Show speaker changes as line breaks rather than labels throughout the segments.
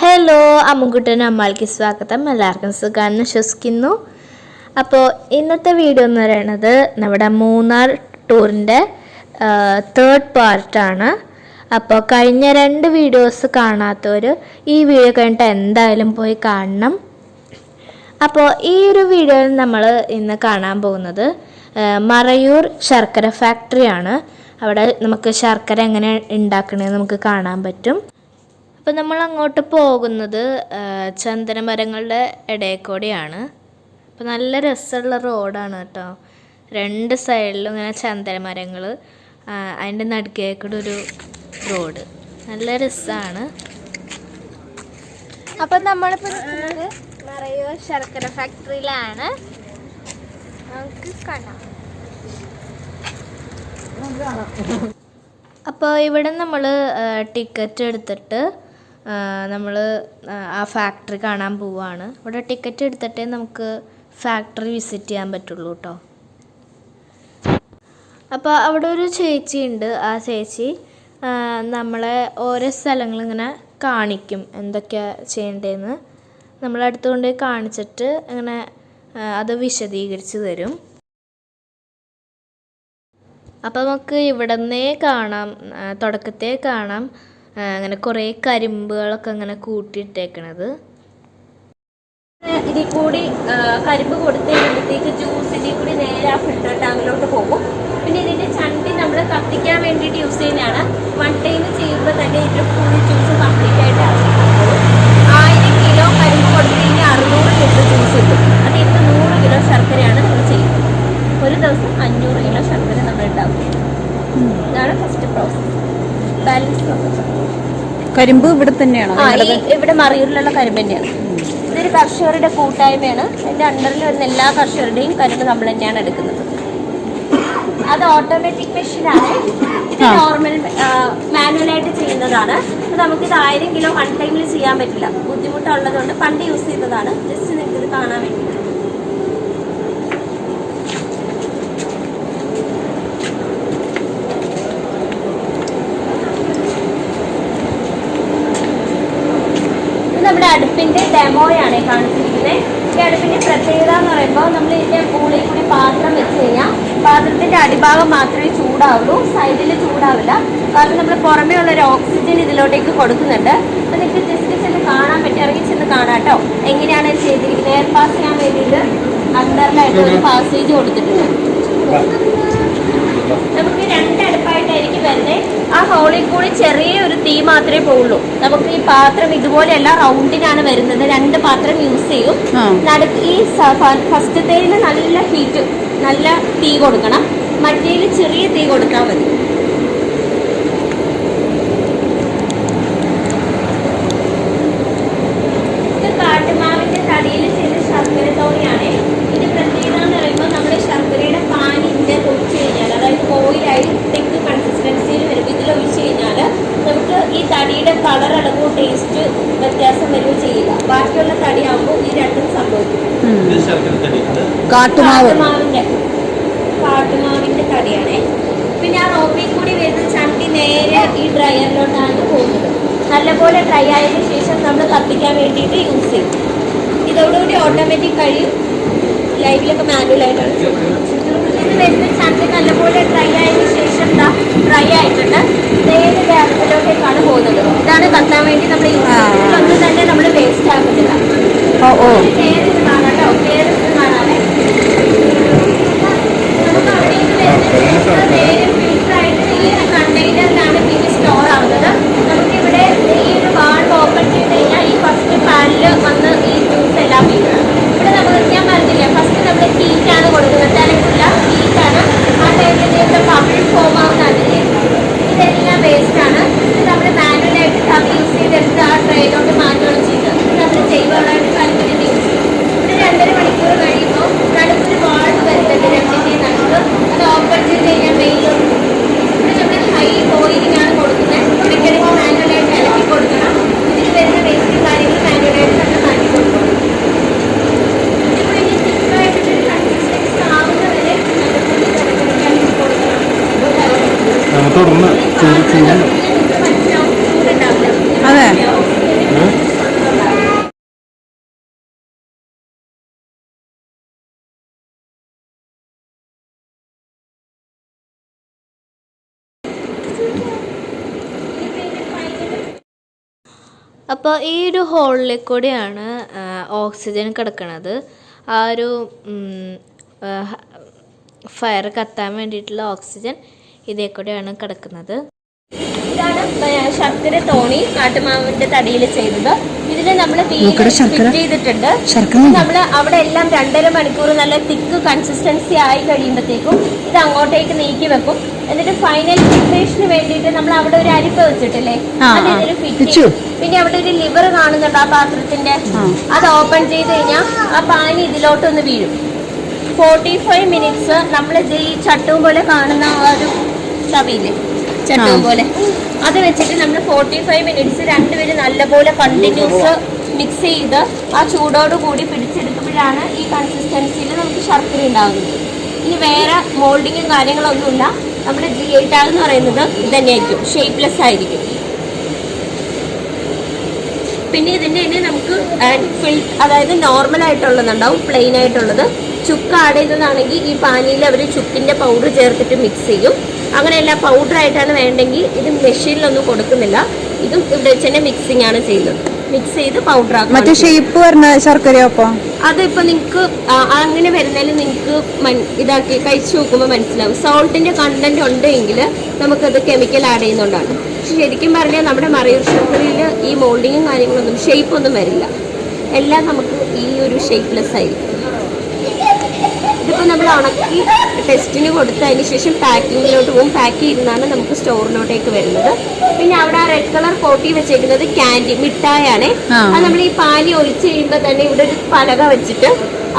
Hello അമ്മുക്കുട്ടൻ അമ്മാൾക്ക് സ്വാഗതം. എല്ലാവർക്കും സുഖാന്ന് വിശ്വസിക്കുന്നു അപ്പോൾ ഇന്നത്തെ വീഡിയോ എന്ന് പറയുന്നത് നമ്മുടെ മൂന്നാർ ടൂറിന്റെ തേർഡ് പാർട്ടാണ് അപ്പോൾ കഴിഞ്ഞ രണ്ട് വീഡിയോസ് കാണാത്തവർ ഈ വീഡിയോ കഴിഞ്ഞിട്ട് എന്തായാലും പോയി കാണണം. അപ്പോൾ ഈ ഒരു വീഡിയോയിൽ നമ്മൾ ഇന്ന് കാണാൻ പോകുന്നത് മറയൂർ ശർക്കര ഫാക്ടറിയാണ് അവിടെ നമുക്ക് ശർക്കര എങ്ങനെ ഉണ്ടാക്കണമെന്ന് നമുക്ക് കാണാൻ പറ്റും. അപ്പോൾ നമ്മൾ അങ്ങോട്ട് പോകുന്നത് ചന്ദനമരങ്ങളുടെ ഇടയിൽ കൂടിയാണ് അപ്പോൾ നല്ല രസമുള്ള റോഡാണ് കേട്ടോ. രണ്ട് സൈഡിലും ഇങ്ങനെ ചന്ദനമരങ്ങൾ അതിന്റെ നടുക്കേക്കൂടെ ഒരു റോഡ്. നല്ല രസമാണ് അപ്പം നമ്മളിപ്പോൾ മറയൂർ ശർക്കര ഫാക്ടറിയിലാണ്. നമുക്ക് കാണാം. അപ്പോൾ ഇവിടെ നമ്മൾ ടിക്കറ്റ് എടുത്തിട്ട് നമ്മൾ ആ ഫാക്ടറി കാണാൻ പോവുകയാണ് ഇവിടെ ടിക്കറ്റ് എടുത്തിട്ടേ നമുക്ക് ഫാക്ടറി വിസിറ്റ് ചെയ്യാൻ പറ്റുള്ളൂ കേട്ടോ അപ്പോൾ അവിടെ ഒരു ചേച്ചി ഉണ്ട് ആ ചേച്ചി. നമ്മളെ ഓരോ സ്ഥലങ്ങളിങ്ങനെ കാണിക്കും എന്തൊക്കെയാ ചെയ്യേണ്ടതെന്ന് നമ്മളടുത്തുകൊണ്ട് കാണിച്ചിട്ട് അങ്ങനെ അത് വിശദീകരിച്ച് തരും. അപ്പോൾ നമുക്ക് ഇവിടുന്നേ കാണാം തുടക്കത്തെ കാണാം. അങ്ങനെ കുറേ കരിമ്പുകളൊക്കെ അങ്ങനെ കൂട്ടിയിട്ടേക്കണത്.
ഇതിൽ കൂടി കരിമ്പ് കൊടുത്ത് കഴിയുമ്പോഴത്തേക്ക് ജ്യൂസ് ഇതിൽ കൂടി നേരെ ആ ഫിൽറ്റർ ടാങ്കിലോട്ട് പോകും. പിന്നെ ഇതിന്റെ ചണ്ടി നമ്മൾ കത്തിക്കാൻ വേണ്ടിയിട്ട് യൂസ് ചെയ്യുന്നതാണ്. വൺ ടൈം ചെയ്യുമ്പോൾ തന്നെ ഇതിന്റെ ഫുൾ ജ്യൂസ് കംപ്ലീറ്റ് ആയിട്ട് ആയിരം കിലോ കരിമ്പ് കൊടുത്ത് അറുന്നൂറ് ലിറ്റർ ജ്യൂസ് കിട്ടും. അത് ഇപ്പം നൂറ് കിലോ ശർക്കരയാണ് നമ്മൾ ചെയ്യുന്നത്. ഒരു ദിവസം അഞ്ഞൂറ് കിലോ ശർക്കര നമ്മൾ ഉണ്ടാക്കും ഇതാണ് ഫസ്റ്റ് പ്രോസസ്സ് ബാലൻസ്
കരിമ്പ് ഇവിടെ തന്നെയാണ്?
ഇവിടെ മറിയൂരിലുള്ള കരിമ്പ് തന്നെയാണ്. ഇതൊരു കർഷകരുടെ കൂട്ടായ്മയാണ്. അതിന്റെ അണ്ടറിൽ വരുന്ന എല്ലാ കർഷകരുടെയും കരിമ്പ് നമ്മൾ തന്നെയാണ് എടുക്കുന്നത്. അത് ഓട്ടോമാറ്റിക് മെഷീനാണ് ഇത്. നോർമൽ മാനുവലായിട്ട് ചെയ്യുന്നതാണ്. നമുക്ക് ഇത് ആയിരം കിലോ വൺ ടൈമിൽ ചെയ്യാൻ പറ്റില്ല. ബുദ്ധിമുട്ടുള്ളതുകൊണ്ട് പണ്ട് യൂസ് ചെയ്യുന്നതാണ് ജസ്റ്റ് നിങ്ങൾക്ക് ഇത് കാണാൻ വേണ്ടി ഇത് നമ്മുടെ അടുപ്പിന്റെ ഡെമോയാണ് കാണിച്ചിരിക്കുന്നത്. ഈ അടുപ്പിന്റെ പ്രത്യേകത എന്ന് പറയുമ്പോൾ നമ്മൾ ഇതിന്റെ മുകളിൽ കൂടി പാത്രം വെച്ച് കഴിഞ്ഞാൽ പാത്രത്തിന്റെ അടിഭാഗം മാത്രമേ ചൂടാവുള്ളൂ സൈഡിൽ ചൂടാവില്ല. കാരണം നമ്മൾ പുറമേ ഉള്ള ഒരു ഓക്സിജൻ ഇതിലോട്ടേക്ക് കൊടുക്കുന്നുണ്ട്. അപ്പൊ നിങ്ങൾക്ക് ജസ്റ്റ് ചെന്ന് കാണാൻ പറ്റും ഇറങ്ങി ചെന്ന് കാണാം കേട്ടോ. എങ്ങനെയാണ് ചെയ്തിരിക്കുന്നത്? എയർ പാസ് ചെയ്യാൻ വേണ്ടിയിട്ട് അണ്ടറിലായിട്ട് ഒരു പാസേജ് കൊടുത്തിട്ടുണ്ട്. നമുക്ക് രണ്ട് അടുപ്പായിട്ടായിരിക്കും വരുന്നത് ആ ഹോളിൽ കൂടി ചെറിയ ഒരു തീ മാത്രമേ പോവുള്ളൂ. നമുക്ക് ഈ പാത്രം ഇതുപോലെയല്ല റൗണ്ടിനാണ് വരുന്നത്. രണ്ട് പാത്രം യൂസ് ചെയ്യും. നടു ഈ ഫസ്റ്റത്തേൽ നല്ല ഹീറ്റ് നല്ല തീ കൊടുക്കണം. മറ്റേതിൽ ചെറിയ തീ കൊടുത്താൽ മതി ഇത് കാട്ടുമാവിന്റെ തടിയിൽ ചെയ്ത ശർക്കര തോണിയാണ് ഇത് പ്രത്യേകത എന്ന് പറയുമ്പോൾ നമ്മുടെ ശർക്കരയുടെ പാനിന്റെ ഒഴിച്ചു കഴിഞ്ഞാൽ അതായത് ഓയിലായി തെക്ക് കൺസിസ്റ്റൻസിയിൽ വരും ഇതിൽ ഒഴിച്ചു കഴിഞ്ഞാൽ നമുക്ക് ഈ തടിയുടെ കളർ അളവും ടേസ്റ്റ് വ്യത്യാസം വരികയോ ചെയ്യില്ല ബാക്കിയുള്ള തടിയാകുമ്പോൾ ഈ രണ്ടും സംഭവിക്കും
ഇത് ശർക്കരത്തടി അത്
കാട്ടുമാവ്.
കാട്ടുമാവിന്റെ കാട്ടുമാവിന്റെ തടിയാണ് പിന്നെ ആ റോപ്പിൽ കൂടി വരുന്ന ചണ്ടി നേരെ ഈ ഡ്രയറിലോട്ടാണ് പോകുന്നത്. നല്ലപോലെ ഡ്രൈ ആയതിനു ശേഷം നമ്മൾ കത്തിക്കാൻ വേണ്ടിയിട്ട് യൂസ് ചെയ്യും. ഇതോടുകൂടി ഓട്ടോമാറ്റിക് കഴിയും. ലൈവിലൊക്കെ മാനുവലായിട്ടാണ്. ഇത് വരുന്ന ചണ്ടി നല്ലപോലെ ഡ്രൈ ആയതിനു ശേഷം ഡ്രൈ ആയിട്ടുണ്ട്. നേരെ ഗ്യാസിലോട്ടേക്കാണ് പോകുന്നത്. ഇതാണ് കത്താൻ വേണ്ടി നമ്മൾ യൂസ് ചെയ്യുന്നത് ഇതിലൊന്നും തന്നെ നമ്മൾ വേസ്റ്റ് ആക്കുന്നില്ല
ഓ ഓ
പേര് ഇത് കാണാം കേട്ടോ പേര് ഇത് കാണാതെ നമുക്ക് അവിടെ ഇത് വരുന്ന നേരെ filter ആയിട്ട് ഈ ഒരു കണ്ടെയ്നറിലാണ് പിന്നെ സ്റ്റോർ ആവുന്നത് നമുക്കിവിടെ ഈ ഒരു വാൾവ് ഓപ്പൺ ചെയ്ത് കഴിഞ്ഞാൽ ഈ ഫസ്റ്റ് പാനിൽ വന്ന് ഈ ജ്യൂസ് എല്ലാം വീഴും ഇവിടെ നമ്മൾ ഞാൻ പറഞ്ഞില്ലേ ഫസ്റ്റ് നമ്മൾ ഹീറ്റാണ് കൊടുക്കുന്നത് അല്ലെങ്കിൽ ഹീറ്റാണ് ആ ടൈമിൽ അതെ.
അപ്പോൾ ഈ ഒരു ഹോളിൽ കൂടെയാണ് ഓക്സിജൻ കിടക്കുന്നത് ആ ഒരു ഫയർ കത്താൻ വേണ്ടിയിട്ടുള്ള ഓക്സിജൻ ഇതേ കൂടെയാണ് കിടക്കുന്നത്.
ഇതാണ് ശർക്കര തോണി കാട്ടുമാവിന്റെ തടിയിൽ ചെയ്തത്. ഇതിന് നമ്മൾ. ചെയ്തിട്ടുണ്ട്. നമ്മൾ അവിടെ എല്ലാം രണ്ടര മണിക്കൂർ നല്ല തിക്ക് കൺസിസ്റ്റൻസി ആയി കഴിയുമ്പോഴത്തേക്കും ഇത് അങ്ങോട്ടേക്ക് നീക്കി വെക്കും. എന്നിട്ട് ഫൈനൽ ഫിറ്റേഷന് വേണ്ടിയിട്ട് നമ്മൾ അവിടെ ഒരു അരിപ്പ വെച്ചിട്ടില്ലേ?
ആ,
അത്
ആ.
ഇതിന് ഫിറ്റ്. പിന്നെ അവിടെ ഒരു ലിവർ കാണുന്നുണ്ട് ആ പാത്രത്തിന്റെ. അത് ഓപ്പൺ ചെയ്ത് കഴിഞ്ഞാൽ ആ പാനി ഇതിലോട്ടൊന്ന് വീഴും. ഫോർട്ടി ഫൈവ് മിനിറ്റ്സ് നമ്മൾ ഈ ചട്ടവും പോലെ കാണുന്ന ആ ഒരു ചവിയില്ലേ ചട്ടവും. പോലെ. അത് വെച്ചിട്ട് നമ്മൾ ഫോർട്ടി ഫൈവ് മിനിറ്റ്സ് രണ്ടുപേരും നല്ലപോലെ കണ്ടിന്യൂസ് മിക്സ് ചെയ്ത് ആ ചൂടോട് കൂടി പിടിച്ചെടുക്കുമ്പോഴാണ് ഈ കൺസിസ്റ്റൻസിയിൽ നമുക്ക് ശർക്കര ഉണ്ടാകുന്നത് ഇനി വേറെ മോൾഡിങ്ങും കാര്യങ്ങളൊന്നുമില്ല. നമ്മുടെ ജി എയ്റ്റ് ആകുന്ന എന്ന് പറയുന്നത് ഇതന്നെയായിരിക്കും തന്നെയായിരിക്കും. ഷേപ്പ്ലെസ് ആയിരിക്കും. പിന്നെ ഇതിന്റെ തന്നെ നമുക്ക് ഫിൽ അതായത് നോർമൽ ആയിട്ടുള്ളതുണ്ടാവും പ്ലെയിൻ ആയിട്ടുള്ളത്. ചുക്ക് ആഡ് ചെയ്തതാണെങ്കിൽ ഈ പാനിയിൽ അവർ ചുക്കിന്റെ പൗഡർ ചേർത്തിട്ട് മിക്സ് ചെയ്യും. അങ്ങനെയല്ല പൗഡർ ആയിട്ടാണ് വേണ്ടെങ്കിൽ ഇത് മെഷീനിലൊന്നും കൊടുക്കുന്നില്ല. ഇതും ഇവിടെ വെച്ച് തന്നെ മിക്സിംഗ് ആണ് ചെയ്യുന്നത്. മിക്സ് ചെയ്ത് പൗഡർ ആക്കും മറ്റേ
ഷേപ്പ് വരുന്ന ശർക്കരയോ അപ്പൊ?
അതിപ്പോൾ നിങ്ങൾക്ക് അങ്ങനെ വരുന്നതിൽ നിങ്ങൾക്ക് ഇതാക്കി കഴിച്ചു നോക്കുമ്പോൾ മനസ്സിലാവും. സോൾട്ടിന്റെ കണ്ടന്റ് ഉണ്ടെങ്കിൽ നമുക്കത് കെമിക്കൽ ആഡ് ചെയ്യുന്നതുകൊണ്ടാണ്. പക്ഷെ ശരിക്കും പറഞ്ഞാൽ നമ്മുടെ മറയൂർ ഷോപ്പറിയിൽ ഈ മോൾഡിങ്ങും കാര്യങ്ങളൊന്നും ഷേപ്പ് ഒന്നും വരില്ല. എല്ലാം നമുക്ക് ഈ ഒരു ഷേപ്പ്ലെസ് ആയിരിക്കും. ഇതിപ്പോൾ നമ്മൾ ഉണക്കി ടെസ്റ്റിന് കൊടുത്തതിന് ശേഷം പാക്കിങ്ങിലോട്ട് പോകും പാക്ക് ചെയ്തിരുന്നാണ് നമുക്ക് സ്റ്റോറിലോട്ടേക്ക് വരുന്നത്. പിന്നെ അവിടെ ആ റെഡ് കളർ കോട്ടി വെച്ചേക്കുന്നത് ക്യാൻഡി മിഠായാണ്. അത് നമ്മൾ ഈ പാനി ഒഴിച്ച് കഴിയുമ്പോൾ തന്നെ ഇവിടെ ഒരു പലക വെച്ചിട്ട്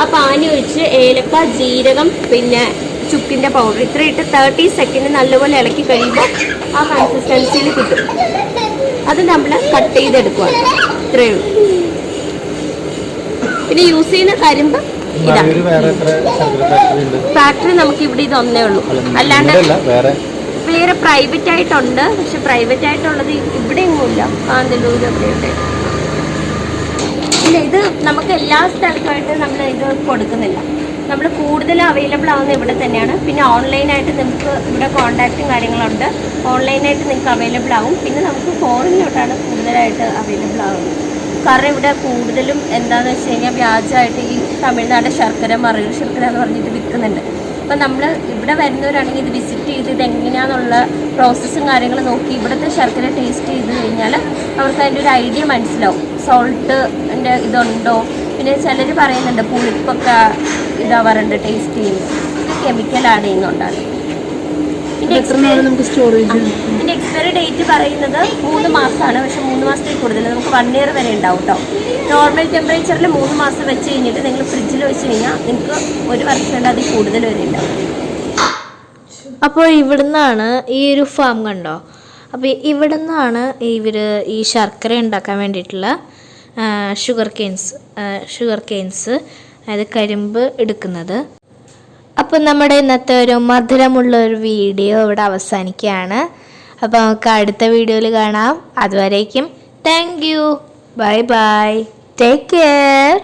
ആ പാനി ഒഴിച്ച് ഏലക്ക ജീരകം പിന്നെ ചുക്കിന്റെ പൗഡർ ഇത്ര ഇട്ട് തേർട്ടി സെക്കൻഡ് നല്ലപോലെ ഇളക്കി കഴിയുമ്പോൾ ആ കൺസിസ്റ്റൻസിയിൽ കിട്ടും. അത് നമ്മൾ കട്ട് ചെയ്തെടുക്കുകയാണ് ഇത്രയേ ഉള്ളൂ. പിന്നെ യൂസ് ചെയ്യുന്ന കരിമ്പ്
ഫാക്ടറി
നമുക്ക് ഇവിടെ ഇതൊന്നേ ഉള്ളൂ. അല്ലാണ്ട്
വേറെ.
വേറെ പ്രൈവറ്റ് ആയിട്ടുണ്ട്. പക്ഷെ പ്രൈവറ്റ് ആയിട്ടുള്ളത് ഇവിടെ ഇല്ല. കാന്തല്ലൂർ അവിടെയുണ്ട്. ഇല്ല ഇത് നമുക്ക് എല്ലാ സ്ഥലത്തുമായിട്ട് നമ്മൾ ഇത് കൊടുക്കുന്നില്ല. നമ്മൾ കൂടുതൽ അവൈലബിൾ ആവുന്നത് ഇവിടെ തന്നെയാണ്. പിന്നെ ഓൺലൈനായിട്ട് നിങ്ങൾക്ക് ഇവിടെ കോൺടാക്റ്റും കാര്യങ്ങളുണ്ട്. ഓൺലൈനായിട്ട് നിങ്ങൾക്ക് അവൈലബിൾ ആവും. പിന്നെ നമുക്ക് ഫോണിലോട്ടാണ് കൂടുതലായിട്ട് അവൈലബിൾ ആവുന്നത്. കാരണം ഇവിടെ കൂടുതലും എന്താണെന്ന് വെച്ച് കഴിഞ്ഞാൽ വ്യാജമായിട്ട് ഈ തമിഴ്നാട് ശർക്കര മറയൂർ ശർക്കര എന്ന് പറഞ്ഞിട്ട് വിൽക്കുന്നുണ്ട്. അപ്പം നമ്മൾ ഇവിടെ വരുന്നവരാണെങ്കിൽ ഇത് വിസിറ്റ് ചെയ്ത് ഇത് എങ്ങനെയാണെന്നുള്ള പ്രോസസ്സും കാര്യങ്ങളും നോക്കി ഇവിടുത്തെ ശർക്കര ടേസ്റ്റ് ചെയ്ത് കഴിഞ്ഞാൽ അവർക്ക് അതിന്റെ ഒരു ഐഡിയ മനസ്സിലാവും. സോൾട്ടിന്റെ ഇതുണ്ടോ? പിന്നെ ചിലർ പറയുന്നുണ്ട് പുളിപ്പൊക്കെ ഇതാവാറുണ്ട് ടേസ്റ്റ് ചെയ്യുന്നു ഇത്
നമുക്ക് സ്റ്റോറേജ്
ഇതിന്റെ എക്സ്പയറി ഡേറ്റ് പറയുന്നത് മൂന്ന് മാസമാണ്. പക്ഷെ മൂന്ന് മാസത്തിൽ കൂടുതൽ. നമുക്ക് വൺ ഇയർ വരെ ഉണ്ടാവും കേട്ടോ നോർമൽ ടെമ്പറേച്ചറിൽ മൂന്ന് മാസം വെച്ച് കഴിഞ്ഞിട്ട് നിങ്ങൾ ഫ്രിഡ്ജിൽ വെച്ച് കഴിഞ്ഞാൽ നിങ്ങൾക്ക് ഒരു വർഷം കൊണ്ട് അതിൽ കൂടുതൽ വരെ ഉണ്ടാവും.
അപ്പോൾ ഇവിടുന്നാണ് ഈ ഒരു ഫാം കണ്ടോ? അപ്പോൾ ഇവിടുന്നാണ് ഇവർ ഈ ശർക്കര ഉണ്ടാക്കാൻ വേണ്ടിയിട്ടുള്ള ഷുഗർ കെയിൻസ് ഷുഗർ കെയിൻസ് അതായത് കരിമ്പ് എടുക്കുന്നത്. അപ്പം നമ്മുടെ ഇന്നത്തെ ഒരു മധുരമുള്ള ഒരു വീഡിയോ ഇവിടെ അവസാനിക്കുകയാണ്. അപ്പോൾ നമുക്ക് അടുത്ത വീഡിയോയിൽ കാണാം. അതുവരേക്കും thank you bye bye take care